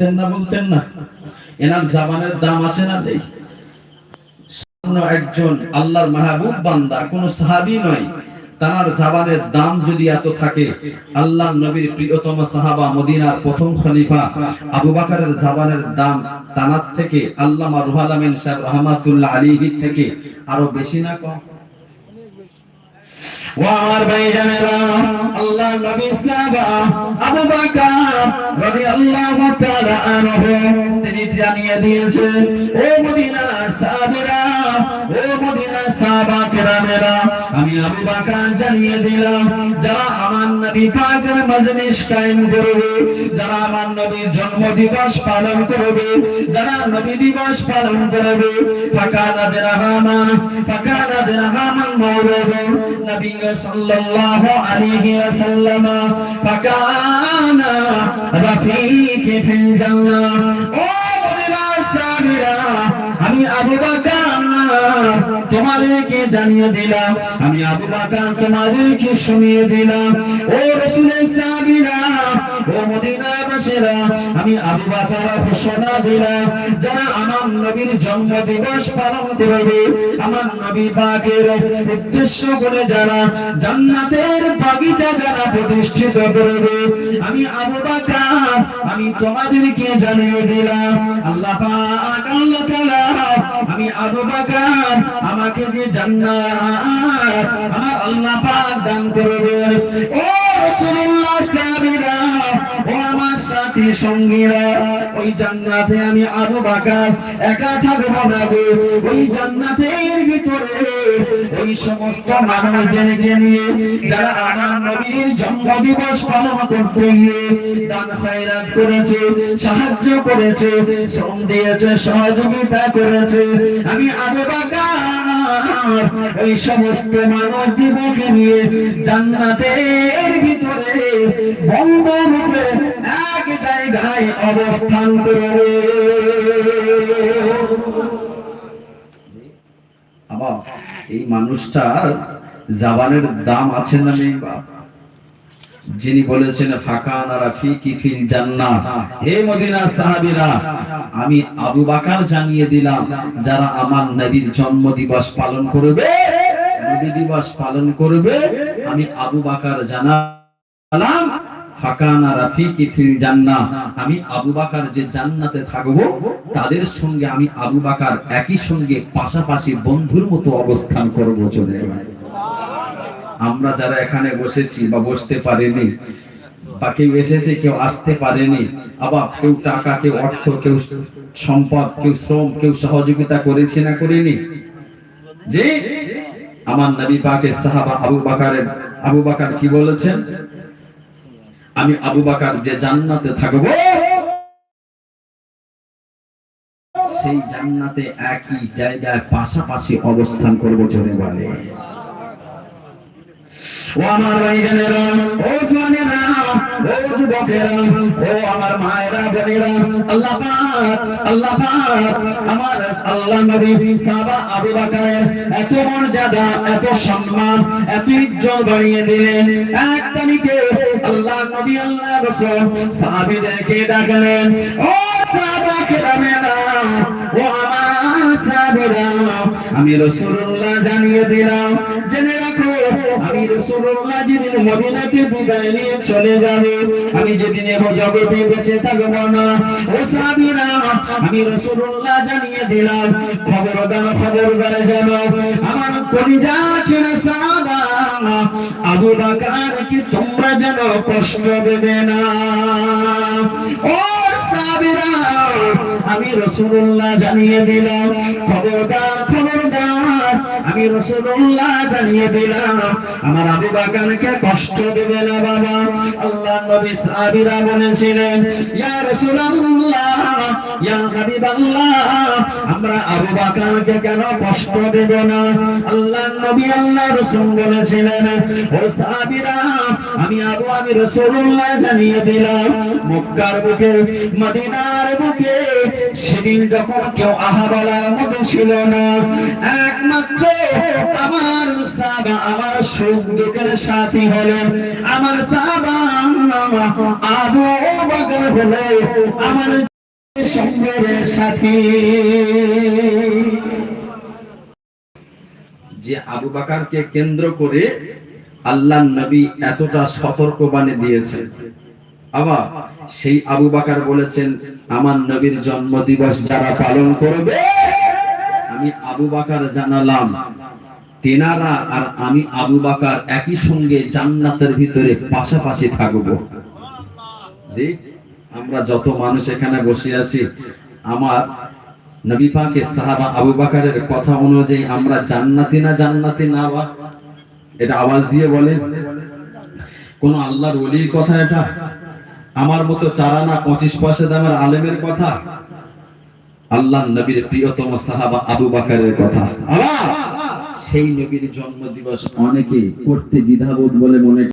বলতেন না বলতেন না। এনার জাবানের দাম আছে না সামান্য একজন আল্লাহর মাহবুব বান্দা, কোন সাহাবী নয় তার জাবানের দাম যদি এত থাকে আল্লাহ নবীর প্রিয়তম সাহাবা মদিনার প্রথম খলিফা আবু বাকারের জাবানের দাম তানার থেকে আল্লামা রুহাল আমিন সাহেব রহমাতুল্লাহ আলীহি থেকে আরও বেশি না কম? ও আমার ভাইজানেরা আল্লাহ নবী সাহাবা আবু বকর রাদিয়াল্লাহু তাআলা আনহু, তিনি জানিয়ে দিয়েছেন, ও মদিনা সাহাবীরা, ও সাহাবা কেরামেরা, আমি আবু বকর জানিয়ে দিলাম, যারা আমার নবী পাকের মজলিস করবে, যারা আমার নবীর জন্ম দিবস পালন করবে, যারা নবী দিবস পালন করবে মাওলাদ নবী সাল্লাল্লাহু আলাইহি ওয়াসাল্লাম, ফাকানা ফিল জান্নাহ। ও আমি আবু তোমাদেরকে জানিয়ে দিলাম, আমি আবু বকর তোমাদেরকে শুনিয়ে দিলাম। ও রাসূলের সাহাবীরা, ও মদিনাবাসীরা আমি আবু বকর ঘোষণা দিলাম, যারা আমার নবীর জন্ম দিবস পালন করবে, আমার নবী পাকের উদ্দেশ্য করে যারা জান্নাতের বাগিচা যারা প্রতিষ্ঠিত করবে, আমি আবু বকর, আমি তোমাদেরকে জানিয়ে দিলাম, আল্লাহ পাক, আল্লাহ তাআলা, আমি আবু বকর আমাকে যে পাক দান করবেন। ও আমার সাথী সঙ্গীরা, ওই জান্নাতে আমি আরও বকর একা থাকব না গো। ওই জান্নাতের ভিতরে ওই সমস্ত মানুষদেরকে নিয়ে যারা আমার নবীর জন্মদিবস পালন করতে গিয়ে দান খয়রাত করেছে, সাহায্য করেছে, শ্রম দিয়েছে, সহযোগিতা করেছে, আমি আবু বকর ওই সমস্ত মানব দিবকে নিয়ে জান্নাতের ভিতরে বন্ধ রূপে এক জায়গায় অবস্থান করবে আবার এই মানুষটার জাবানের দাম আছে না নেই, বাপ? যিনি বলেছেন সাহাবীরা, আমি আবু বকর জানিয়ে দিলাম, যারা আমার নবীর জন্ম দিবস পালন করবে নবী দিবস পালন করবে, আমি আবু বকর জানালাম ফাকানা রাফিকি ফিল জান্নাহ। আমি আবু বকর যে জান্নাতে থাকব, তাদের সঙ্গে আমি আবু বকর একই সঙ্গে পাশাপাশি বন্ধুর মতো অবস্থান করব চলে আমরা যারা এখানে বসেছি বা বসতে পারিনি, বা কেউ এসেছে, কেউ আসতে পারেনি, আবার কেউ টাকা, কেউ অর্থ, কেউ সম্পদ, কেউ শ্রম, কেউ সহযোগিতা করেছে না করেনি? যে আমার নবী পাকের সাহাবা আবু বাকারের, আবু বাকার কি বলেছেন? আমি আবু বাকার যে জান্নাতে থাকব, সেই জান্নাতে একই জায়গায় পাশাপাশি অবস্থান করব জোরে বলে ও আমার ভাইজানেরা, ও জওয়ানেরা ও যুবকেরা, ও আমার মায়েরা, বোনেরা, আল্লাহ আল্লাহ আমার আল্লাহ নবী আবু এত মর্যাদা, এত সম্মান, এত বাড়িয়ে দিলেন। এক তারিখে আল্লাহ নবী, আল্লাহ রাসূল সাহাবীদেরকে ডাকলেন, ও সাহাবা কেরামেরা, ও আমার আমি রাসূলুল্লাহ জানিয়ে দিলাম, জেনে আমি রাসূলুল্লাহ যেদিন বিদায় নিয়ে চলে যাবে, আমি যেদিন এব জগতে বেঁচে থাকব না। ও সাহাবীরা, আমি রাসূলুল্লাহ জানিয়ে দিলাম যেন আমার কলিজা ছেড়ে সাহাবা আবু বকর কি তোমরা যেন কষ্ট দেবে না। ও সাহাবীরা আমি রাসূলুল্লাহ জানিয়ে দিলাম, খবরদার খবরদার। আমি রাসূলুল্লাহ জানিয়ে দিলাম, আমার আবু বকরকে কষ্ট দেবে না বাবা। আল্লাহ নবী সাহাবীরা বলেছিলেন, ইয়া রাসূলুল্লাহ ইয়া হাবিবাল্লাহ, আমরা আবু বকরকে কেন কষ্ট দেব না? আল্লাহ নবী, আল্লাহ রাসূল বলেছিলেন, ও সাহাবীরা, আমি আবু, আমি রাসূলুল্লাহ জানিয়ে দিলাম, মক্কার বুকে, মদিনার বুকে সেদিন যখন কেউ আহা বলার মতো ছিল না, একমাত্র আমার সাহাবা, আমার সুখ দুঃখের সাথী হলেন। আমার সাহাবা আবু বকর হলো আমার সঙ্গের সাথী। যে আবু বাকারকে কেন্দ্র করে আল্লাহ নবী এতটা সতর্ক বাণী দিয়েছেন। আবার সেই আবু বাকার বলেছেন, আমার নবীর জন্ম দিবস যারা পালন করবে, আমি আবু বাকার জানালাম। তেনারা আর আমি আবু বাকার একই সঙ্গে জান্নাতের ভিতরে পাশাপাশি থাকব। জি, আমরা যত মানুষ এখানে বসে আছি, আমার নবী পাকের সাহাবা আবু বাকারের কথা অনুযায়ী আমরা জান্নাতি না জান্নাতি না এটা আওয়াজ দিয়ে বলে কোন আল্লাহর ওলির কথা এটা? আমার মতো চারা না পঁচিশ পয়সা দামের আলেমের কথা? আল্লাহ নবীর প্রিয়তম সাহাবা আবু বাকারের কথা। সেই নবীর জন্ম দিবস অনেকে করতে দ্বিধাবোধ বলে মনে